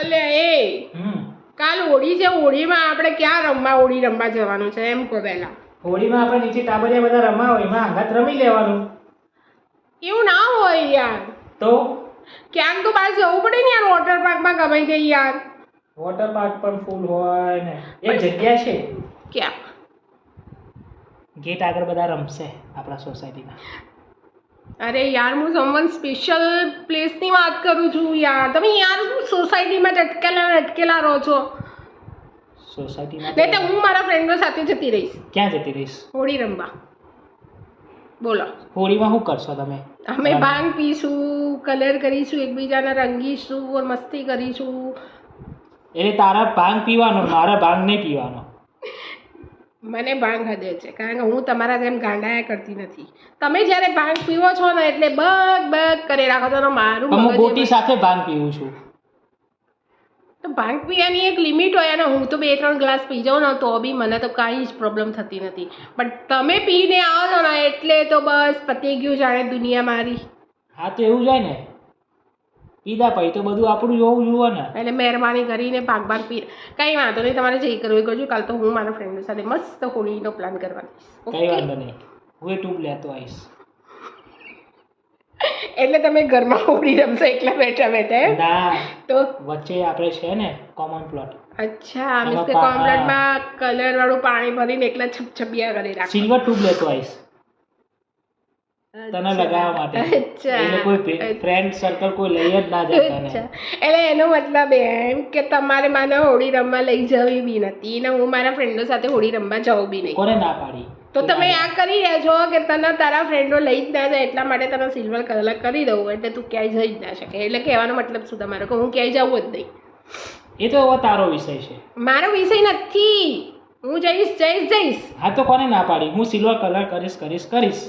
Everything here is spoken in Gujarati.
અલે એ. કાલ હોળી છે હોળીમાં આપણે ક્યાં રમવા હોળી રમવા જવાનું છે એમ કહો પહેલા. હોળીમાં આપણે નીચે ટાબરિયા બધા રમવા હોય એમાં આઘાત રમી લેવાનું. એવું ના હોય યાર. તો? ક્યાંક તો બહાર જવું પડે ને યાર વોટર પાર્કમાં ગમે તે યાર. વોટર પાર્ક પણ ફૂલ હોય ને. એક જગ્યા છે? ક્યાં? ગેટ આગળ બધા રમશે આપણા સોસાયટીના અરે યાર હું સમવન સ્પેશિયલ પ્લેસની વાત કરું છું યાર. તમે યાર સોસાયટીમાં જ અટકેલા અટકેલા રહો છો. સોસાયટીમાં નહીં તો હું મારા ફ્રેન્ડો સાથે જતી રહીશ. ક્યાં જતી રહીશ? હોળી રમવા. બોલો. હોળીમાં શું કરશો તમે? અમે ભાંગ પીશું કલર કરીશું એકબીજાને રંગીશું ઓર મસ્તી કરીશું. એટલે તારા ભાંગ પીવાનો મારા ભાંગ નહીં પીવાનો. મને ભાંગ હદે છે કારણ કે હું તમારા જેમ ગાંડાયા કરતી નથી. તમે જ્યારે ભાંગ પીવો છો ને એટલે બગ બગ કરી રાખો છો મારું હું ગોટી સાથે ભાંગ પીવું છું. તો ભાંગ પીવાની એક લિમિટ હોય અને હું તો બે ત્રણ ગ્લાસ પી જાઉં ને તો બી મને તો કાંઈ જ પ્રોબ્લેમ થતી નથી. પણ તમે પીને આવો છો ને એટલે તો બસ પતી ગયું જાણે દુનિયા મારી. હા તો એવું જાય ને. પીધા પછી તો બધું આપણું જોવું જુઓ ને. એટલે મહેરબાની કરીને ભાગ ભાગ પી કંઈ વાંધો નહીં તમારે જે કરવું કરજો કાલ તો હું મારા ફ્રેન્ડ સાથે મસ્ત હોળીનો પ્લાન કરવાની કઈ વાંધો નહીં. હું એ ટ્યુબ લેતો આવીશ. એટલે તમે ઘરમાં હોળી રમશો એકલા બેઠા બેઠા ના. તો? વચ્ચે આપણે છે ને કોમન પ્લોટ અચ્છા મિન્સ એમાં કે પા- કોમ્પ્લેટમાં કલર વાળું પાણી ભરીને એકલા છપછપિયા કરી રાખ. સિલ્વર ટ્યુબ લેતો આવીશ. તને લગાવવા માટે. એટલે કોઈ ફ્રેન્ડ સર્કલ કોઈ લઈ જ ના જતા એટલે એનો મતલબ એમ કે તમારે મને હોળી રમવા લઈ જવી બી નથી ને હું મારા ફ્રેન્ડો સાથે હોળી રમવા જવું બી નહીં. કોને ના પાડી? તો તમે આ કરી રહ્યા છો કે તને તારા ફ્રેન્ડો લઈ જ ના જાય એટલા માટે તને સિલ્વર કલર કરી દઉં એટલે તું ક્યાંય જઈ જ ના શકે. એટલે કહેવાનો મતલબ શું તમારો? કે હું ક્યાંય જવું જ નહીં. એ તો એવો તારો વિષય છે. મારો વિષય નથી. હું જઈશ જઈશ જઈશ. હા તો કોને ના પાડી? હું સિલ્વર કલર કરીશ કરીશ કરીશ.